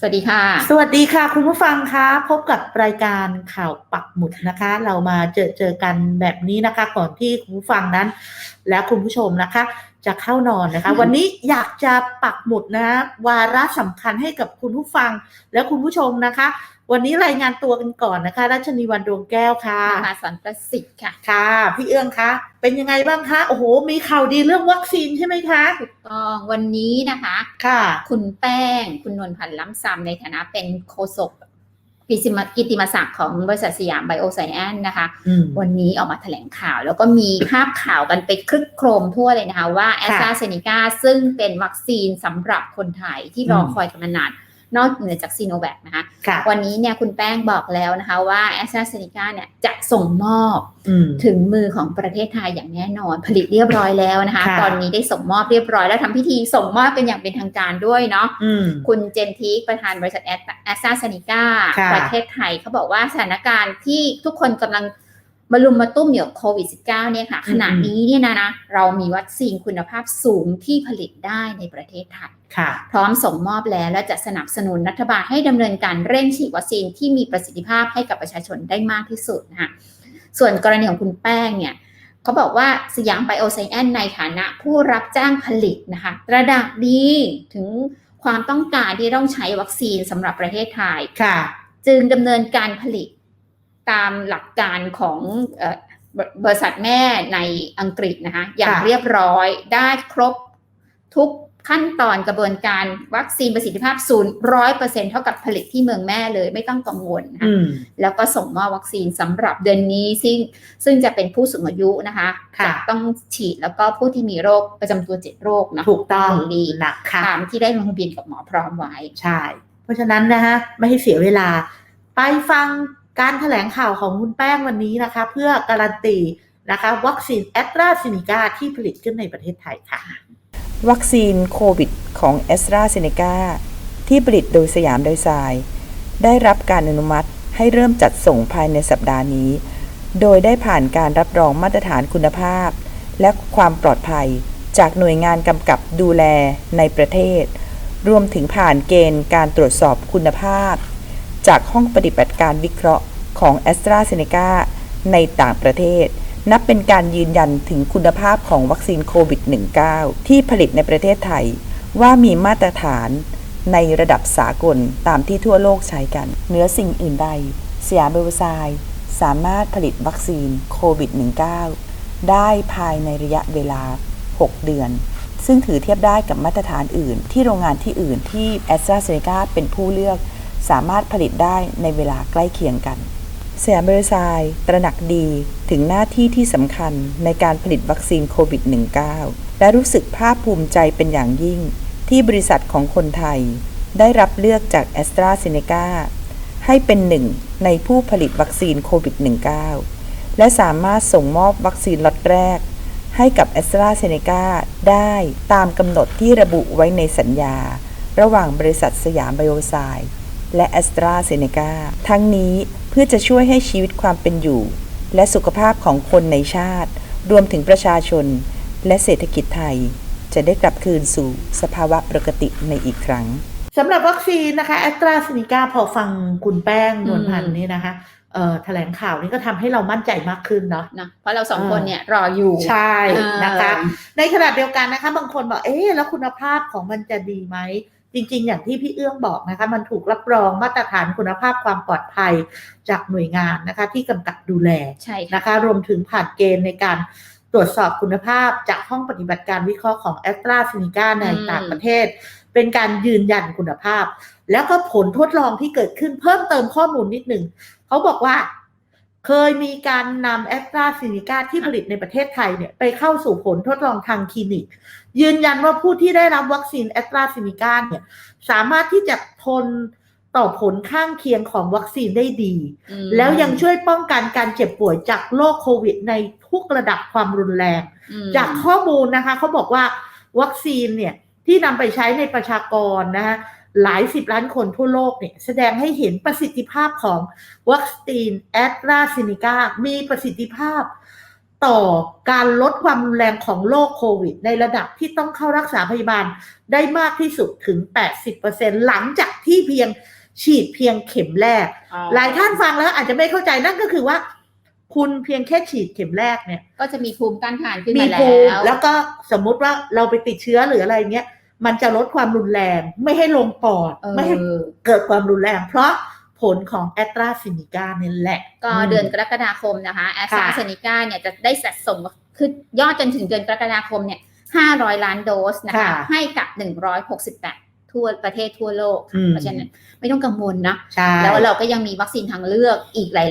สวัสดีค่ะ สวัสดีค่ะ คุณผู้ฟังคะพบกับรายการข่าวปักหมุดนะคะ เรามาเจอเจอกันแบบนี้นะคะ ก่อนที่คุณผู้ฟังนั้น และคุณผู้ชมนะคะ จะเข้านอนนะคะ วันนี้อยากจะปักหมุดนะวาระสำคัญให้กับคุณผู้ฟังและคุณผู้ชมนะคะ วันนี้รายงานตัวกันก่อนนะคะ รัชนีวันดวงแก้วค่ะมหาสอนประสิทธิ์ค่ะค่ะ พี่เอื้องคะเป็นยังไงบ้างคะโอ้โห มีข่าวดีเรื่องวัคซีนใช่ไหมคะถูกต้องวันนี้นะคะ ค่ะ คุณแป้งคุณนวลพันธ์ล้ำซำในฐานะเป็นโฆษก กิติมกิติมศักดิ์ของบริษัทสยามไบโอไซแอนนะคะอืมวันนี้ออกมาแถลงข่าวแล้วก็มีภาพข่าวกันไปคลึกโครมทั่วเลยนะคะว่าแอสตราเซเนกาซึ่งเป็นวัคซีนสำหรับคนไทยที่รออืมคอยกันมานาน นอกเหนือจากซีโนแวคนะคะค่ะวันนี้เนี่ยคุณแป้งบอกแล้วนะคะว่าแอสตราเซเนกาเนี่ยจะส่งมอบอืมถึงมือของประเทศไทยอย่างแน่นอนผลิตเรียบร้อยแล้วนะคะค่ะตอนนี้ได้ส่งมอบเรียบร้อยแล้วทำพิธีส่งมอบเป็นอย่างเป็นทางการด้วยเนาะอืมคุณเจนทีคประธานบริษัทแอสตราเซเนกาค่ะประเทศไทยเขาบอกว่าสถานการณ์ที่ทุกคนกำลัง มาลุมมาตุ้มอยู่กับโควิด -19 เนี่ยค่ะ ขณะนี้เนี่ยนะนะเรามีวัคซีนคุณภาพสูงที่ผลิตได้ในประเทศไทยค่ะพร้อมส่งมอบแล้วและจะสนับสนุนรัฐบาลให้ดำเนินการเร่งฉีดวัคซีนที่มีประสิทธิภาพให้กับประชาชนได้มากที่สุดนะคะส่วนกรณีของคุณแป้งเนี่ยเขาบอกว่าสยามไบโอไซแอนในฐานะผู้รับจ้างผลิตนะคะระดับดีถึงความต้องการที่ต้องใช้วัคซีนสำหรับประเทศไทยค่ะจึงดำเนินการผลิต ตามหลักการของเอ่อบริษัทแม่ในอังกฤษนะคะอย่างค่ะเรียบร้อยได้ครบทุกขั้นตอนกระบวนการวัคซีนประสิทธิภาพศูนย์ร้อยเปอร์เซ็นเท่ากับผลิตที่เมืองแม่เลยไม่ต้องกังวลนะคะอืมแล้วก็ส่งมอบวัคซีนสำหรับเดือนนี้ซึ่งซึ่งจะเป็นผู้สูงอายุนะคะค่ะจะต้องฉีดแล้วก็ผู้ที่มีโรคประจำตัวเจ็ดโรคเนาะถูกต้องดีนะคะตามที่ได้ลงทะเบียนกับหมอพร้อมไว้ใช่ เพราะฉะนั้นนะฮะไม่ให้เสียเวลาไปฟัง การแถลงข่าวของคุณแป้งวันนี้นะคะ เพื่อการันตีนะคะ วัคซีนแอตราซินิกาที่ผลิตขึ้นในประเทศไทยค่ะ วัคซีนโควิดของ a s t r a z เซ e c a ที่ผลิตโดยสยามโดยสายได้รับการอนุมัติให้เริ่มจัดส่งภายในสัปดาห์นี้ โดยได้ผ่านการรับรองมาตรฐานคุณภาพ และความปลอดภัยจากหน่วยงานกำกับดูแลในประเทศ รวมถึงผ่านเกณฑ์การตรวจสอบคุณภาพ จากห้องปฏิบัติการวิเคราะห์ ของ a s t r a z เซ e c a ในต่างประเทศ นับเป็นการยืนยันถึงคุณภาพของวัคซีนโควิด -19 ที่ผลิตในประเทศไทย ว่ามีมาตรฐานในระดับสากลตามที่ทั่วโลกใช้กัน เหนือสิ่งอื่นใด สยามเบลไซด์สามารถผลิตวัคซีนโควิด -19 ได้ภายในระยะเวลา 6 เดือน ซึ่งถือเทียบได้กับมาตรฐานอื่น ที่โรงงานที่อื่นที่ a s t r a z เซ e c a เป็นผู้เลือก สามารถผลิตได้ในเวลาใกล้เคียงกัน สยามบริษัทตระหนักดีถึงหน้าที่ที่สำคัญในการผลิตวัคซีนโควิด -19 และรู้สึกภาคภูมิใจเป็นอย่างยิ่ง ที่บริษัทของคนไทย ได้รับเลือกจากแอสตราเซเนกาให้เป็นหนึ่งในผู้ผลิตวัคซีนโควิด -19 และสามารถส่งมอบวัคซีนล็อตแรก ให้กับแอสตราเซเนกาได้ตามกำหนดที่ระบุไว้ในสัญญา ระหว่างบริษัทสยามไบโอไซด์และแอสตราเซเนกาทั้งนี้ พื่อจะช่วยให้ชีวิตความเป็นอยู่ และสุขภาพของคนในชาติ รวมถึงประชาชน และเศรษฐกิจไทย จะได้กลับคืนสู่สภาวะปกติในอีกครั้งสำหรับวัคซีนนะคะแอตราซินิกาพอฟังคุณแป้งนวลพันธ์อืมนี่นะคะเอ่อแถลงข่าวนี้ก็ทำให้เรามั่นใจมากขึ้นเนาะนะเพราะเราสองเออคนเนี่ยรออยู่ใช่นะคะเออในขณะเดียวกันนะคะ บางคนบอกเอ๊ะแล้วคุณภาพของมันจะดีไหม จริงๆ อย่างที่พี่เอื้องบอกนะคะมันถูกรับรองมาตรฐานคุณภาพความปลอดภัยจากหน่วยงานนะคะที่กำกับดูแลใช่ค่ะนะคะรวมถึงผ่านเกณฑ์ในการตรวจสอบคุณภาพจากห้องปฏิบัติการวิเคราะห์ของแอสตราซินิกาในอืมต่างประเทศ เป็นการยืนยันคุณภาพ แล้วก็ผลทดลองที่เกิดขึ้นเพิ่มเติมข้อมูลนิดหนึ่งเขาบอกว่า เคยมีการนำแอสตราซินิกาที่ผลิตในประเทศไทยเนี่ยไปเข้าสู่ผลทดลองทางคลินิก ยืนยันว่าผู้ที่ได้รับวัคซีนแอสตราซินิกาเนี่ยสามารถที่จะทนต่อผลข้างเคียงของวัคซีนได้ดีอืมแล้วยังช่วยป้องกันการเจ็บป่วยจากโรคโควิดในทุกระดับความรุนแรงอืมจากข้อมูลนะคะเขาบอกว่าวัคซีนเนี่ยที่นำไปใช้ในประชากรนะคะ หลายสิบล้านคนทั่วโลกเนี่ยแสดงให้เห็นประสิทธิภาพของวัคซีนแอตราซินิกามีประสิทธิภาพต่อการลดความรุนแรงของโรคโควิด ในระดับที่ต้องเข้ารักษาพยาบาลได้มากที่สุดถึง 80%หลังจากที่เพียงฉีดเพียงเข็มแรก หลายท่านฟังแล้วอาจจะไม่เข้าใจนั่นก็คือว่า คุณเพียงแค่ฉีดเข็มแรกเนี่ย ก็จะมีภูมิต้านทานขึ้นมีมาแล้ภูมิวแล้วก็สมมุติว่าเราไปติดเชื้อหรืออะไรเงี้ย มันจะลดความรุนแรง ไม่ให้ลงปอดเออไม่ให้เกิดความรุนแรง เพราะผลของแอตราซินิกานี่แหละ ก็เดือนกรกฎาคมนะคะแอสตราเซเนกาเนี่ยจะได้สะสมคือยอดจนถึงเดือนกรกฎาคมเนี่ย500 ล้านโดสนะคะค่ะให้กับ 168 ทั่วประเทศทั่วโลกอืค่ะมเพราะฉะนั้นไม่ต้องกังวลนะใช่แล้วเราก็ยังมีวัคซีนทางเลือกอีกหลาย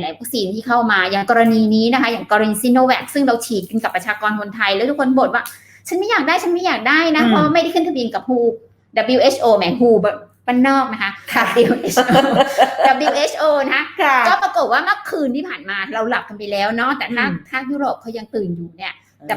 ๆ หลาย ๆ วัคซีนที่เข้ามาอย่างกรณีนี้นะคะ อย่างกรณีซิโนแวคซึ่งเราฉีดกันกับประชากรคนไทย แล้วทุกคนบ่นว่า ฉันไม่อยากได้ฉันไม่อยากได้นะเพราะไม่ได้ขึ้นทะเบียนกับ WHO WHO แหม WHO แบบบ้านนอกนะคะค่ะ WHO WHO นะคะค่ะก็ปรากฏว่าเมื่อคืนที่ผ่านมาเราหลับกันไปแล้วเนาะแต่ถ้าอืมถ้ายุโรปเขายังตื่นอยู่เนี่ยอ่า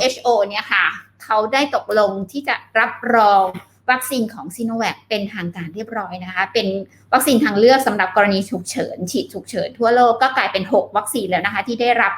WHO เนี่ยค่ะ เขาได้ตกลงที่จะรับรองวัคซีนของซีโนแวคเป็นทางการเรียบร้อยนะคะ เป็นวัคซีนทางเลือกสำหรับกรณีฉุกเฉิน ฉีดฉุกเฉินทั่วโลกก็กลายเป็น 6 วัคซีนแล้วนะคะ ที่ได้รับ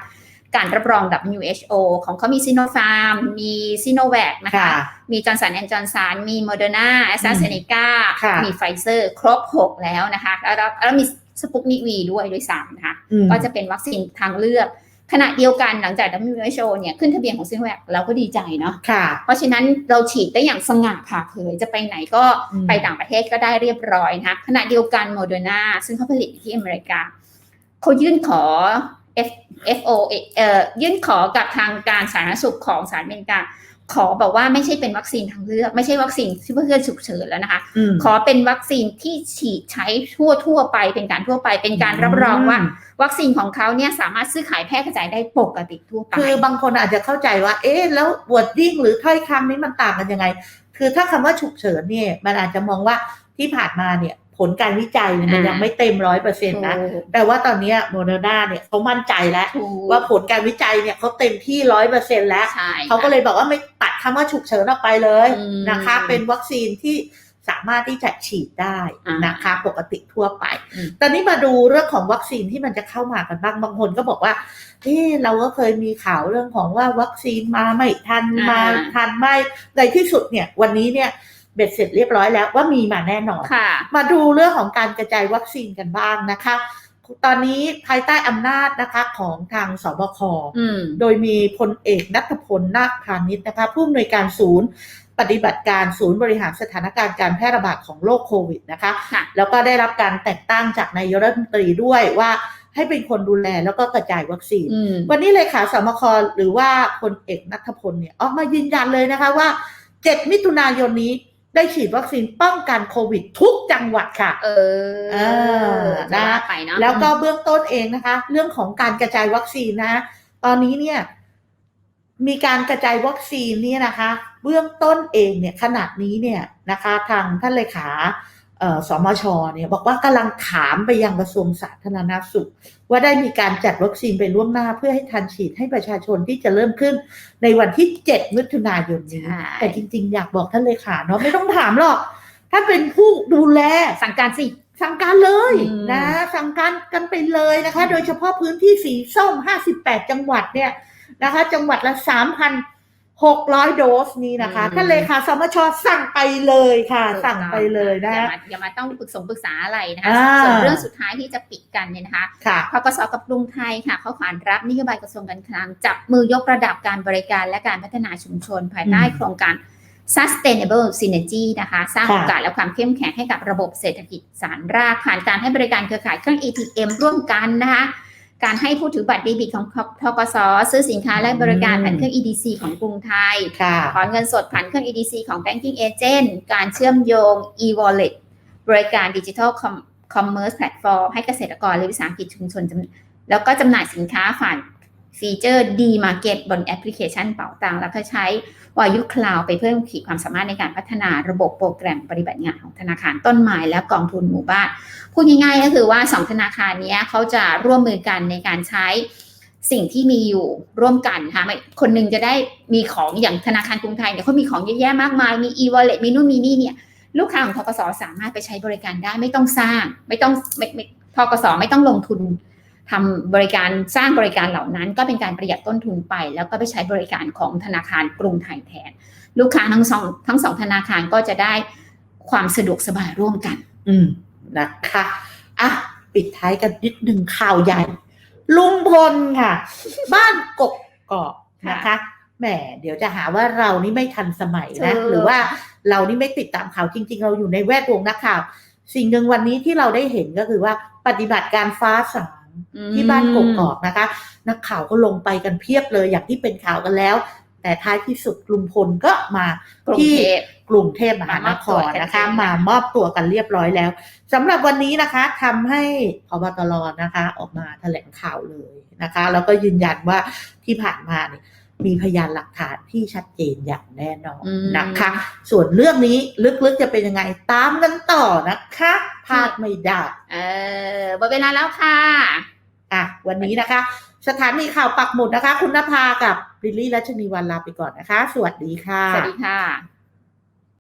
การรับรอง WHO ของเขามีซีโนฟาร์มมีซีโนแวคนะคะค่ะมีจอร์นสันแอนจอร์นสันมีโมเดอร์นาแอสตราเซเนกาค่ะมีไฟเซอร์ ครบ 6 แล้วนะคะ แล้วแล้วแล้วมีสปุกนิกวีด้วยด้วยซ้ำนะคะอืมก็จะเป็นวัคซีนทางเลือก ขณะเดียวกันหลังจาก WHO เนี่ยขึ้นทะเบียนของซิโนแวคเราก็ดีใจเนาะค่ะเพราะฉะนั้นเราฉีดได้อย่างสง่าผ่าเผยจะไปไหนก็อืมไปต่างประเทศก็ได้เรียบร้อยนะคะขณะเดียวกันโมเดอร์นาซึ่งเขาผลิตที่อเมริกาเขายื่นขอ F FO เอ่อยื่นขอกับทางการสาธารณสุขของสหรัฐอเมริกา ขอบอกว่าไม่ใช่เป็นวัคซีนทางเลือก ไม่ใช่วัคซีนที่เพื่อฉุกเฉินแล้วนะคะอืมขอเป็นวัคซีนที่ฉีดใช้ทั่วทั่วๆไปเป็นการทั่วไปเป็นการรับรองว่า วัคซีนของเขาเนี่ยสามารถซื้อขายแพร่กระจายได้ปกติทั่วไปคือบางคนอาจจะเข้าใจว่า เอ๊ะแล้ววอร์ดดิ้งหรือถ้อยคำนี้มันต่างกันยังไง คือถ้าคำว่าฉุกเฉินเนี่ยมันอาจจะมองว่าที่ผ่านมาเนี่ย ผลการวิจัยเนี่ยมันอ่ายัยังไม่เต็มร้อยเปอร์เซ็นต์นะ แต่ว่าตอนเนี้โมเดอร์นาเนี่ยเขามั่นใจแล้วถูกว่าผลการวิจัยเนี่ยเขาเต็มที่ร้อยเปอร์เซ็นต์แล้วใช่เขาก็เลยบอกว่าไม่ตัดคำว่าฉุกเฉินออกไปเลยอืมนะคะ เป็นวัคซีนที่สามารถที่จะฉีดได้อ่านนะคะปกติทั่วไปอืมตอนนี้มาดูเรื่องของวัคซีนที่มันจะเข้ามากันบ้างบางคนก็บอกว่าเฮ้เราก็เคยมีข่าวเรื่องของว่าวัคซีนมาไม่ทันอ่ามมาทันไม่ในที่สุดเนี่ยวันนี้เนี่ย เบ็ดเสร็จเรียบร้อยแล้วว่ามีมาแน่นอนค่ะมาดูเรื่องของการกระจายวัคซีนกันบ้างนะคะ ตอนนี้ภายใต้อำนาจนะคะของทางสบคอืมโดยมีพลเอกนัทพลนาคพาณิชย์นะคะผู้อำนวยการศูนย์ปฏิบัติการศูนย์บริหารสถานการณ์การแพร่ระบาดของโรคโควิดนะคะค่ะแล้วก็ได้รับการแต่งตั้งจากนายกรัฐมนตรีด้วยว่าให้เป็นคนดูแลแล้วก็กระจายวัคซีนอืมวันนี้เลขาสมคหรือว่าพลเอกนัทพลเนี่ยออกมายืนยันเลยนะคะว่า 7 มิถุนายนนี้ ได้ฉีดวัคซีนป้องกันโควิดทุกจังหวัดค่ะ เออเออจะนะว่าไปเนาะแล้วก็เบื้องต้นเองนะคะ เรื่องของการกระจายวัคซีนนะ ตอนนี้เนี่ย มีการกระจายวัคซีนเนี่ยนะคะ เบื้องต้นเองเนี่ยขนาดนี้เนี่ยนะคะ ทางท่านเลขาเอ่อ สมชเนี่ยบอกว่ากำลังถามไปยังกระทรวงสาธารณสุข ว่าได้มีการจัดวัคซีนไปล่วงหน้าเพื่อให้ทันฉีดให้ประชาชนที่จะเริ่มขึ้นในวันที่ 7 มิถุนายนนี้ใช่แต่จริง ๆ อยากบอกท่านเลขาเนาะไม่ต้องถามหรอกท่านเป็นผู้ดูแลสั่งการสิสั่งการเลยอืมนะสั่งการกันไปเลยนะคะ โดยเฉพาะพื้นที่สีส้ม 58 จังหวัดเนี่ยนะคะ จังหวัดละ 3,600 โดสนี้นะคะท่านเลขาสมชสั่งไปเลยค่ะ สั่งไปเลยนะอย่ามาอย่ามาต้องปรึกษาปรึกษาอะไรนะคะอ่าส่วนเรื่องสุดท้ายที่จะปิดกันเนี่ยนะคะค่ะพกสกับกรุงไทยค่ะเขาขานรับนโยบายกระทรวงการคลัง จับมือยกระดับการบริการและการพัฒนาชุมชน ภายใต้อืมโครงการ sustainable synergy นะคะ สร้างค่ะโอกาสและความเข้มแข็งให้กับระบบเศรษฐกิจสารรากผ่านการให้บริการเครือข่ายเครื่อง ATM ร่วมกันนะคะ การให้ผู้ถือบัตรเดบิตของทกสซื้อสินค้าและบริการผ่านเครื่อง EDC ของกรุงไทยค่ะถอนเงินสดผ่านเครื่อง EDC ของ Banking Agent การเชื่อมโยง e-wallet บริการดิจิทัลคอมเมอร์สแพลตฟอร์มให้เกษตรกรและวิสาหกิจชุมชนจำแล้วก็จำหน่ายสินค้าผ่าน ฟีเจอร์ D-Market บนแอปพลิเคชันเป๋าตังแล้วก็ใช้วายุคลาวไปเพิ่มขีดความสามารถในการพัฒนาระบบโปรแกรมปฏิบัติงานของธนาคารต้นไม้และกองทุนหมู่บ้านพูดง่ายๆก็คือว่าสองธนาคารนี้เขาจะร่วมมือกันในการใช้สิ่งที่มีอยู่ร่วมกันค่ะคนหนึงจะได้มีของอย่างธนาคารกรุงไทยเนี่ยเขามีของเยอะแยะมากมาย มี e-wallet มีนู่นมีนี่เนี่ยลูกค้าของทกสสามารถไปใช้บริการได้ไม่ต้องสร้าง ไม่ต้องไม่ไม่ทกสไม่ต้องลงทุน ทำบริการสร้างบริการเหล่านั้น ก็เป็นการประหยัดต้นทุนไป แล้วก็ไปใช้บริการของธนาคารกรุงไทยแทน ลูกค้าทั้งสองทั้งสองธนาคารก็จะได้ความสะดวกสบายร่วมกัน อืมนะคะอะปิดท้ายกันนิดหนึ่งข่าวใหญ่ ลุงพลค่ะ บ้านกกกอกนะคะแหมเดี๋ยวจะหาว่าเรานี่ไม่ทันสมัยนะเออหรือว่าเรานี่ไม่ติดตามข่าวจริง ๆ เราอยู่ในแวดวงนักข่าว สิ่งหนึ่งวันนี้ที่เราได้เห็นก็คือว่าปฏิบัติการฟ้าสาง ที่บ้านกกอกนะคะ นักข่าวก็ลงไปกันเพียบเลยอย่างที่เป็นข่าวกันแล้ว แต่ท้ายที่สุดลุงพลก็มากรุงที่เทพกรุงเทพมหานครนะคะ มามอบตัวกันเรียบร้อยแล้วสำหรับวันนี้นะคะทำให้พบตรนะคะ ออกมาแถลงข่าวเลยนะคะ แล้วก็ยืนยันว่าที่ผ่านมาเนี่ย มีพยานหลักฐานที่ชัดเจนอย่างแน่นอนอืมนะคะ ส่วนเรื่องนี้ลึกๆจะเป็นยังไงตามกันต่อนะคะพลาดไม่ได้เออหมดเวลาแล้วค่ะอะวันนี้นะคะ สถานีข่าวปักหมุดนะคะ คุณนภากับลิลลี่รัชนีวันลาไปก่อนนะคะ สวัสดีค่ะ สวัสดีค่ะ